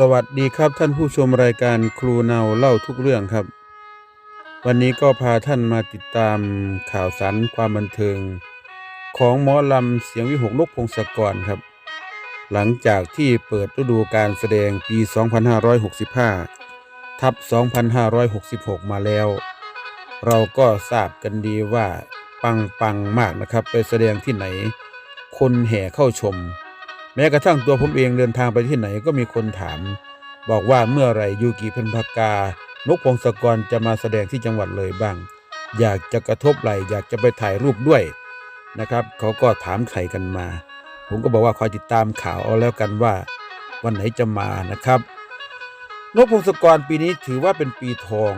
สวัสดีครับท่านผู้ชมรายการครูเนาเล่าทุกเรื่องครับ วันนี้ก็พาท่านมาติดตามข่าวสารความบันเทิง ของหมอลำเสียงวิหกนกพงศกรครับ หลังจากที่เปิดฤดูการแสดงปี 2565 ทับ 2566 มาแล้ว เราก็ทราบกันดีว่าปังปังมากนะครับ ไปแสดงที่ไหน คนแห่เข้าชม แม้กระทั่งตัวผมเองเดินทางไปที่ไหนก็มีคนถาม บอกว่าเมื่อไรยูกิเพ็ญพกานกพงศกรจะมาแสดงที่จังหวัดเลยบ้าง อยากจะกระทบไหลอยากจะไปถ่ายรูปด้วยนะครับเขาก็ถามใครกันมา ผมก็บอกว่าคอยติดตามข่าวเอาแล้วกันว่า วันไหนจะมานะครับ นกพงศกรปีนี้ถือว่าเป็นปีทอง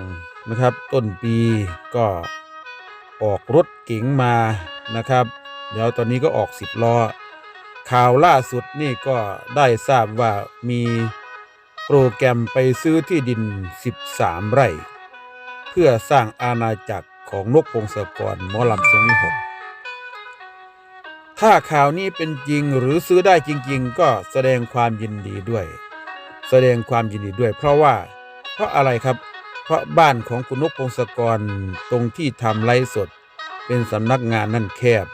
นะครับ ต้นปีก็ออกรถเก๋งมานะครับ เดี๋ยวตอนนี้ก็ออกสิบล้อ ข่าวล่าสุดนี่ก็ได้ทราบว่ามีโปรแกรมไปซื้อที่ดิน 13 ไร่ เพื่อสร้างอาณาจักรของนกพงศกรหมอลำเสียงวิหกถ้าข่าวนี้เป็นจริงหรือซื้อได้จริง ๆ ก็แสดงความยินดีด้วย แสดงความยินดีด้วย เพราะว่าเพราะอะไรครับ เพราะบ้านของคุณนกพงศกรตรงที่ทำไลฟ์สด เป็นสำนักงานนั่นแคบ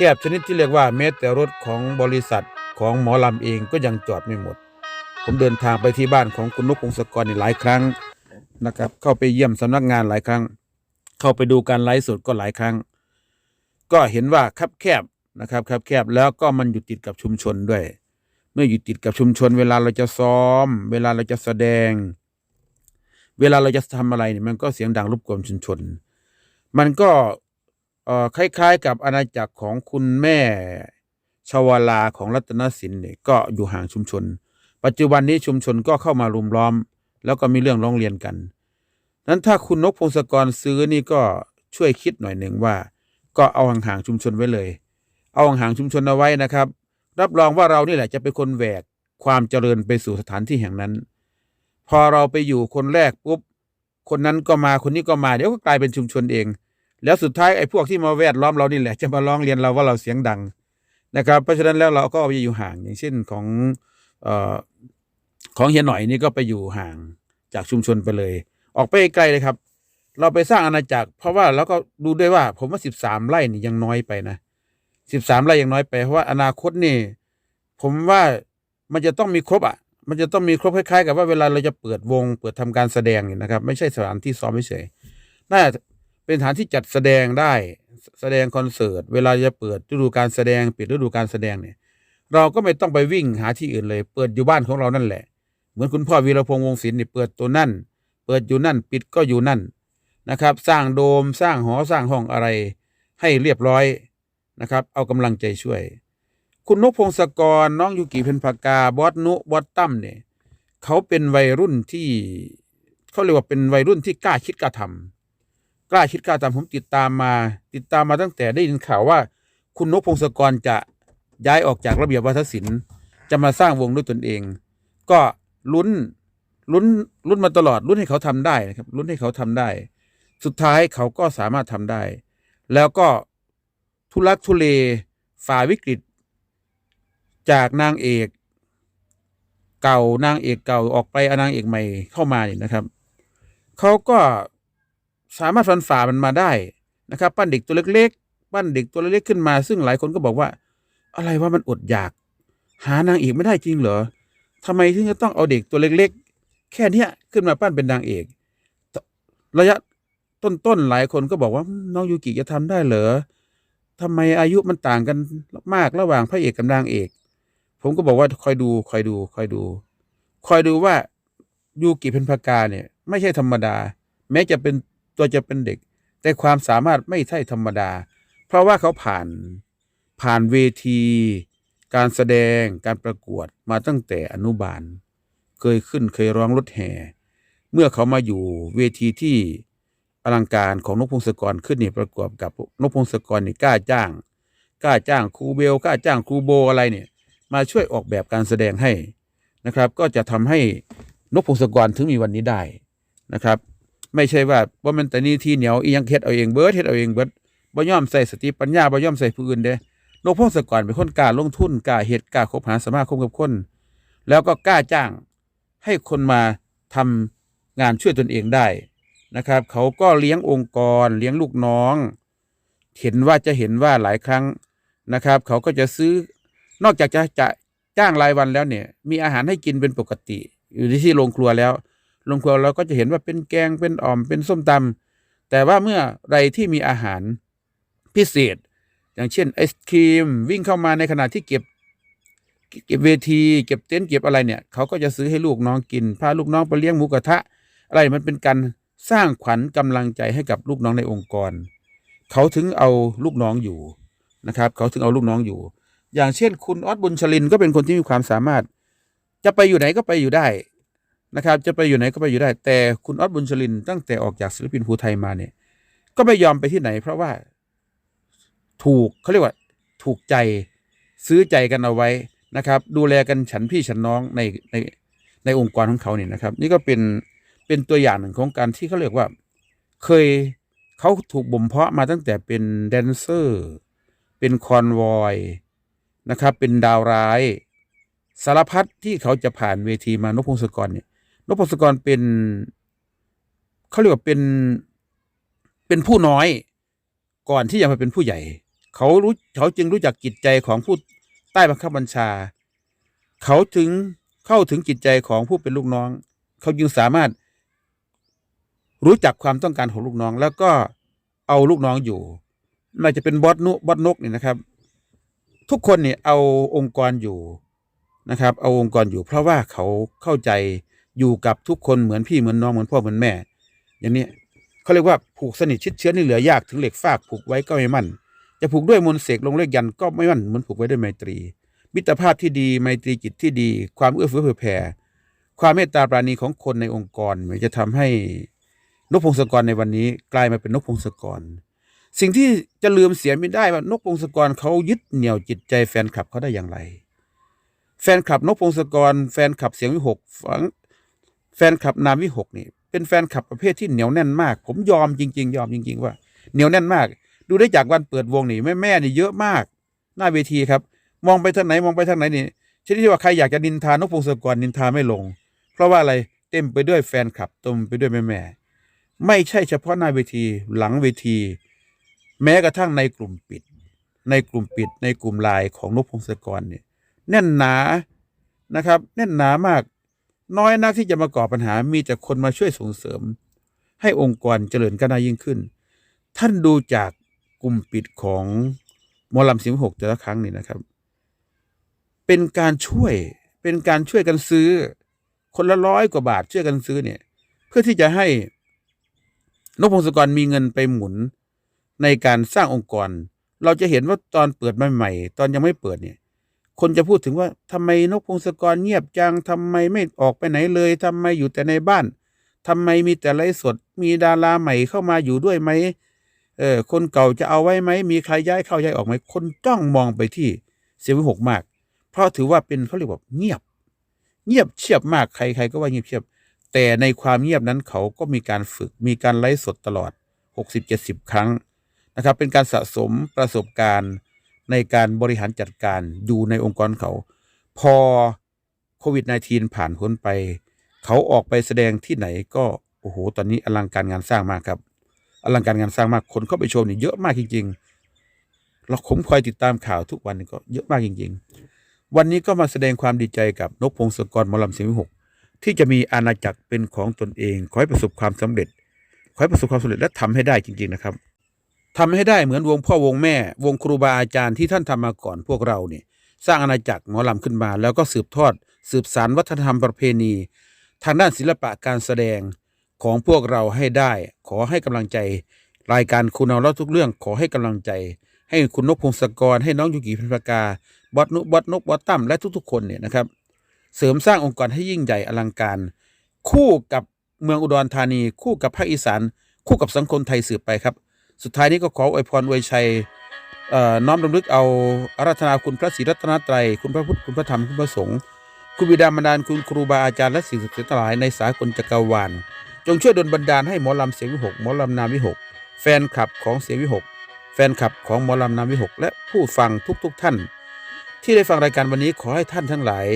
แคบชนิดที่เรียกว่าแม้แต่รถของบริษัทของหมอลำเองก็ยังจอดไม่หมด ผมเดินทางไปที่บ้านของคุณนกพงศกรนี่หลายครั้งนะครับ เข้าไปเยี่ยมสำนักงานหลายครั้ง เข้าไปดูการไลฟ์สดก็หลายครั้ง ก็เห็นว่าคับแคบนะครับคับแคบแล้วก็มันอยู่ติดกับชุมชนด้วย เมื่ออยู่ติดกับชุมชน เวลาเราจะซ้อม เวลาเราจะแสดง เวลาเราจะทำอะไรเนี่ยมันก็เสียงดังรบกวนชุมชน มันก็ เอ่อคล้ายๆ กับอาณาจักรของคุณแม่ชวลาของรัตนสินเนี่ยก็อยู่ห่างชุมชน ปัจจุบันนี้ชุมชนก็เข้ามารุมล้อม แล้วก็มีเรื่องร้องเรียนกัน นั้นถ้าคุณนกพงศกรซื้อนี่ก็ช่วยคิดหน่อยหนึ่งว่า ก็เอาห่างๆชุมชนไว้เลย เอาห่างๆชุมชนเอาไว้นะครับ รับรองว่าเรานี่แหละจะเป็นคนแหวกความเจริญไปสู่สถานที่แห่งนั้น พอเราไปอยู่คนแรกปุ๊บคนนั้นก็มาคนนี้ก็มาเดี๋ยวก็กลายเป็นชุมชนเอง แล้วสุดท้ายไอ้พวกที่มาแวดล้อมเรานี่แหละ จะมาร้องเรียนเราว่าเราเสียงดังนะครับ เพราะฉะนั้นแล้วเราก็ไปอยู่ห่างอย่างเช่นของออของเฮียหน่อยนี่ก็ไปอยู่ห่างจากชุมชนไปเลย ออกไปไกลเลยครับ เราไปสร้างอาณาจักร เพราะว่าเราก็ดูด้วยว่า ผมว่าสิบสามไร่นี่ยังน้อยไปนะสิบสามไร่ยังน้อยไปเพราะว่าอนาคตนี่ ผมว่ามันจะต้องมีครบอะมันจะต้องมีครบคล้ายๆ กับว่าเวลาเราจะเปิดวง เปิดทำการแสดงนี่นะครับ ไม่ใช่สถานที่ซ้อมเฉยๆน่า เป็นสถานที่จัดแสดงได้แสดงคอนเสิร์ตเวลาจะเปิดฤดูการแสดงปิดฤดูการแสดงเนี่ย เราก็ไม่ต้องไปวิ่งหาที่อื่นเลย เปิดอยู่บ้านของเรานั่นแหละ เหมือนคุณพ่อวีรพงษ์วงศิลป์นี่เปิดตัวนั่น เปิดอยู่นั่นปิดก็อยู่นั่นนะครับ สร้างโดมสร้างหอสร้างห้องอะไร ให้เรียบร้อยนะครับ เอากำลังใจช่วย คุณนกพงศกรน้องยูกิเพนภากาบอสนุบอสตั้มเนี่ยเขาเป็นวัยรุ่นที่เขาเรียกว่าเป็นวัยรุ่นที่กล้าคิดกล้าทำ กล้าคิดกล้าทำผมติดตามมา ติดตามมาตั้งแต่ได้ยินข่าวว่า คุณนกพงศกรจะย้ายออกจากระเบียบวัฒนศิลป์จะมาสร้างวงด้วยตนเอง ก็ลุ้นลุ้นลุ้นมาตลอดลุ้นให้เขาทำได้นะครับลุ้นให้เขาทำได้ สุดท้ายเขาก็สามารถทำได้ แล้วก็ทุลักทุเลฝ่าวิกฤต จากนางเอกเก่านางเอกเก่าออกไปอานางเอกใหม่เข้ามาเนี่ยนะครับ เขาก็ สามารถฟันฝ่ามันมาได้นะครับ ปั้นเด็กตัวเล็ก ๆ ปั้นเด็กตัวเล็กๆขึ้นมา ซึ่งหลายคนก็บอกว่า อะไรว่ามันอดอยาก หานางเอกไม่ได้จริงเหรอทำไมถึงจะต้องเอาเด็กตัวเล็ก ๆ แค่เนี้ยขึ้นมาปั้นเป็นนางเอก ระยะต้นๆหลายคนก็บอกว่าน้องยูกิจะทำได้เหรอทำไมอายุมันต่างกันมากระหว่างพระเอกกับนางเอก ผมก็บอกว่าคอยดูคอยดูคอยดู คอยดูว่ายูกิเพนพากาเนี่ย ไม่ใช่ธรรมดา แม้จะเป็น ตัวจะเป็นเด็ก แต่ความสามารถไม่ใช่ธรรมดา เพราะว่าเขาผ่านผ่านเวที การแสดงการประกวดมาตั้งแต่อนุบาล เคยขึ้นเคยร้องรถแห่ เมื่อเขามาอยู่เวทีที่อลังการของนกพงศกรขึ้นนี่ประกอบกับนกพงศกรนี่กล้าจ้างกล้าจ้างครูเบลกล้าจ้างครูโบอะไรเนี่ยมาช่วยออกแบบการแสดงให้นะครับ ก็จะทำให้นกพงศกรถึงมีวันนี้ได้นะครับ ไม่ใช่ว่าว่ามันแต่นี่ที่เหนียวอียังเฮ็ดเอาเองเบิร์ดเฮ็ดเอาเองเบิร์ดบ่ยอมใส่สติปัญญาบ่ยอมใส่ผู้อื่นเด้นกพงศกรเป็นคนกล้าลงทุนกล้าเฮ็ดกล้าคบหาสมาคมกับคน แล้วก็กล้าจ้างให้คนมาทำงานช่วยตนเองได้นะครับ เขาก็เลี้ยงองค์กรเลี้ยงลูกน้อง เห็นว่าจะเห็นว่าหลายครั้งนะครับ เขาก็จะซื้อนอกจากจะจะจ้างรายวันแล้วเนี่ย มีอาหารให้กินเป็นปกติ อยู่ที่โรงครัวแล้ว โรงครัวเราก็จะเห็นว่าเป็นแกงเป็นอ่อมเป็นส้มตำแต่ว่าเมื่อไรที่มีอาหารพิเศษ อย่างเช่นไอศครีมวิ่งเข้ามาในขณะที่เก็บเก็บเวทีเก็บเต็นท์เก็บอะไรเนี่ยเขาก็จะซื้อให้ลูกน้องกินพาลูกน้องไปเลี้ยงหมูกระทะ อะไรมันเป็นการสร้างขวัญกำลังใจให้กับลูกน้องในองค์กร เขาถึงเอาลูกน้องอยู่นะครับ เขาถึงเอาลูกน้องอยู่ อย่างเช่น คุณออสบุญชลินก็เป็นคนที่มีความสามารถ จะไปอยู่ไหนก็ไปอยู่ได้ นะครับ จะไปอยู่ไหนก็ไปอยู่ได้ แต่คุณออสบุญชลิน ตั้งแต่ออกจากศิลปินภูไทยมาเนี่ย ก็ไม่ยอมไปที่ไหน เพราะว่าถูกเขาเรียกว่า ถูกใจซื้อใจกันเอาไว้นะครับ ดูแลกันฉันพี่ฉันน้องในในในองค์กรของเขาเนี่ยนะครับ นี่ก็เป็นเป็นตัวอย่างหนึ่งของการที่เขาเรียกว่า เคยเขาถูกบ่มเพาะมาตั้งแต่เป็นแดนเซอร์ เป็นคอนวอยนะครับ เป็นดาวร้าย สารพัดที่เขาจะผ่านเวทีมานพพงศกรเนี่ย นพพศกรเป็นเขาเรียกว่าเป็นเป็นผู้น้อย ก่อนที่จะมาเป็นผู้ใหญ่ เขารู้เขาจึงรู้จักจิตใจของผู้ใต้บังคับบัญชา เขาถึงเข้าถึงจิตใจของผู้เป็นลูกน้อง เขาจึงสามารถรู้จักความต้องการของลูกน้อง แล้วก็เอาลูกน้องอยู่ไม่ว่าจะเป็นบอสนุบอสนกเนี่ยนะครับ ทุกคนเนี่ยเอาองค์กรอยู่นะครับ เอาองค์กรอยู่ เพราะว่าเขาเข้าใจ อยู่กับทุกคนเหมือนพี่เหมือนน้องเหมือนพ่อเหมือนแม่ อย่างนี้เขาเรียกว่าผูกสนิทชิดเชื้อนี่เหลือยากถึงเหล็กฟากผูกไว้ก็ไม่มั่น จะผูกด้วยมนเสกลงเลขยันก็ไม่มั่นเหมือนผูกไว้ด้วยไมตรี มิตรภาพที่ดีไมตรีจิตที่ดี ความเอื้อเฟื้อเผื่อแผ่ความเมตตาปราณีของคนในองค์กรมันจะทำให้นกพงศกรในวันนี้กลายมาเป็นนกพงศกร สิ่งที่จะลืมเสียไม่ได้ว่านกพงศกรเขายึดเหนี่ยวจิตใจแฟนคลับเขาได้อย่างไร แฟนคลับนกพงศกร แฟนคลับเสียงวิหกฝัง แฟนคลับนามวิหกนี่เป็นแฟนคลับประเภทที่เหนียวแน่นมาก ผมยอมจริง ๆ ยอมจริง ๆ ว่าเหนียวแน่นมาก ดูได้จากวันเปิดวงนี่แม่แม่นี่เยอะมาก หน้าเวทีครับ มองไปทางไหนมองไปทางไหนนี่ชนิดที่ว่าใครอยากจะนินทานกพงศกรนินทาไม่ลง เพราะว่าอะไรเต็มไปด้วยแฟนคลับเต็มไปด้วยแม่แม่ไม่ใช่เฉพาะหน้าเวทีหลังเวที แม้กระทั่งในกลุ่มปิด ในกลุ่มปิดในกลุ่มลน์ของนกพงศกรเนี่ยแน่นหนานะครับ แน่นหนามาก น้อยนักที่จะมาก่อปัญหามีแต่คนมาช่วยส่งเสริม ให้องค์กรเจริญก้าวหน้ายิ่งขึ้น ท่านดูจากกลุ่มปิดของมอลำสิงหกแต่ละครั้งนี่นะครับ เป็นการช่วยเป็นการช่วยกันซื้อ คนละร้อยกว่าบาทช่วยกันซื้อเนี่ย เพื่อที่จะให้นกพงศกรมีเงินไปหมุนในการสร้างองค์กร เราจะเห็นว่าตอนเปิดใหม่ๆตอนยังไม่เปิดเนี่ย คนจะพูดถึงว่าทำไมนกพงศกรเงียบจังทำไมไม่ออกไปไหนเลยทำไมอยู่แต่ในบ้านทำไมมีแต่ไลฟ์สด มีดาราใหม่เข้ามาอยู่ด้วยไหมเออคนเก่าจะเอาไว้ไหม มีใครย้ายเข้าย้ายออกไหม คนจ้องมองไปที่เสียงวิหกมาก เพราะถือว่าเป็นเขาเรียกว่าเงียบ เงียบเชียบมากใครๆก็ว่าเงียบเชียบ แต่ในความเงียบนั้นเขาก็มีการฝึก มีการไลฟ์สดตลอด 60-70 ครั้งนะครับ เป็นการสะสมประสบการณ์ ในการบริหารจัดการอยู่ในองค์กรเขา พอโควิด -19 ผ่านพ้นไป เขาออกไปแสดงที่ไหนก็โอ้โหตอนนี้อลังการงานสร้างมากครับ อลังการงานสร้างมากคนเข้าไปชมนี่เยอะมากจริง ๆ เราผมคอยติดตามข่าวทุกวันนี่ก็เยอะมากจริง ๆ วันนี้ก็มาแสดงความดีใจกับนกพงศกรมอลำเสียงวิหกที่จะมีอาณาจักรเป็นของตนเอง ขอให้ประสบความสำเร็จ ขอให้ประสบความสำเร็จและทำให้ได้จริง ๆ นะครับ ทำให้ได้เหมือนวงพ่อวงแม่ วงครูบาอาจารย์ที่ท่านทำมาก่อนพวกเราเนี่ยสร้างอาณาจักรหมอลำขึ้นมา แล้วก็สืบทอด สืบสานวัฒนธรรมประเพณี ทางด้านศิลปะการแสดงของพวกเราให้ได้ ขอให้กำลังใจ รายการคุณเอาเล่าทุกเรื่อง ขอให้กำลังใจ ให้คุณนกพงศกร ให้น้องยูกิพิมพากาบอสนุบอสนกบอสตั้มและทุกๆ คนเนี่ยนะครับ เสริมสร้างองค์กรให้ยิ่งใหญ่อลังการ คู่กับเมืองอุดรธานี คู่กับภาคอีสาน คู่กับสังคมไทยสืบไปครับ สุดท้ายนี้ก็ขออวยพรอวยชัยน้อมรำลึกเอาอาราธนาคุณพระศรีรัตนตรัยคุณพระพุทธคุณพระธรรมคุณพระสงฆ์คุณบิดามารดาคุณครูบาอาจารย์และสิ่งศักดิ์สิทธิ์ทั้งหลายในสากลจักรวาลจงช่วยดลบันดาลให้หมอลำเสียงวิหกหมอลำนามวิหกแฟนคลับของเสียงวิหกแฟนคลับของหมอลำนามวิหกและผู้ฟังทุกๆทท่าน ที่ได้ฟังรายการวันนี้ขอให้ท่านทั้งหลาย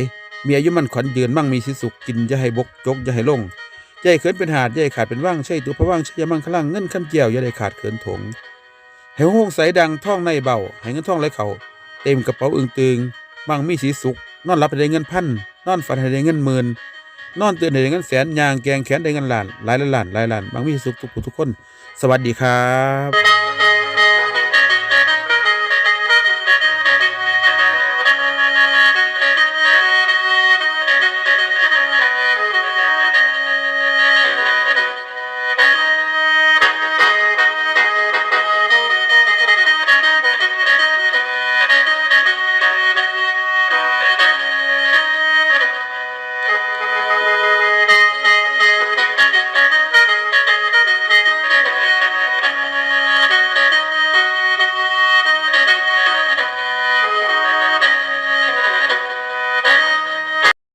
มีอายุมันขวัญยืนมั่งมีสิสุขกินอย่าให้บกจกอย่าให้ลงอย่า ให้เขินเป็นหาดอย่าให้ขาดเป็นว่างใช่ตัวพระว่างใช่ยามั่งขลังเงินคำเจียวอย่าได้ขาดเขินถงให้ห้องใสดังท่องในเบาให้เงินท่องไหลเขาเต็มกระเป๋าอึงตึงบางมีสีสุกนอนรับให้ได้เงินพันนอนฝันให้ได้เงินหมื่นนอนตื่นให้ได้เงินแสนยางแกงแขนได้เงินล้านหลายล้านหลายล้านบางมีสุขทุกผู้ทุกคน สวัสดีครับ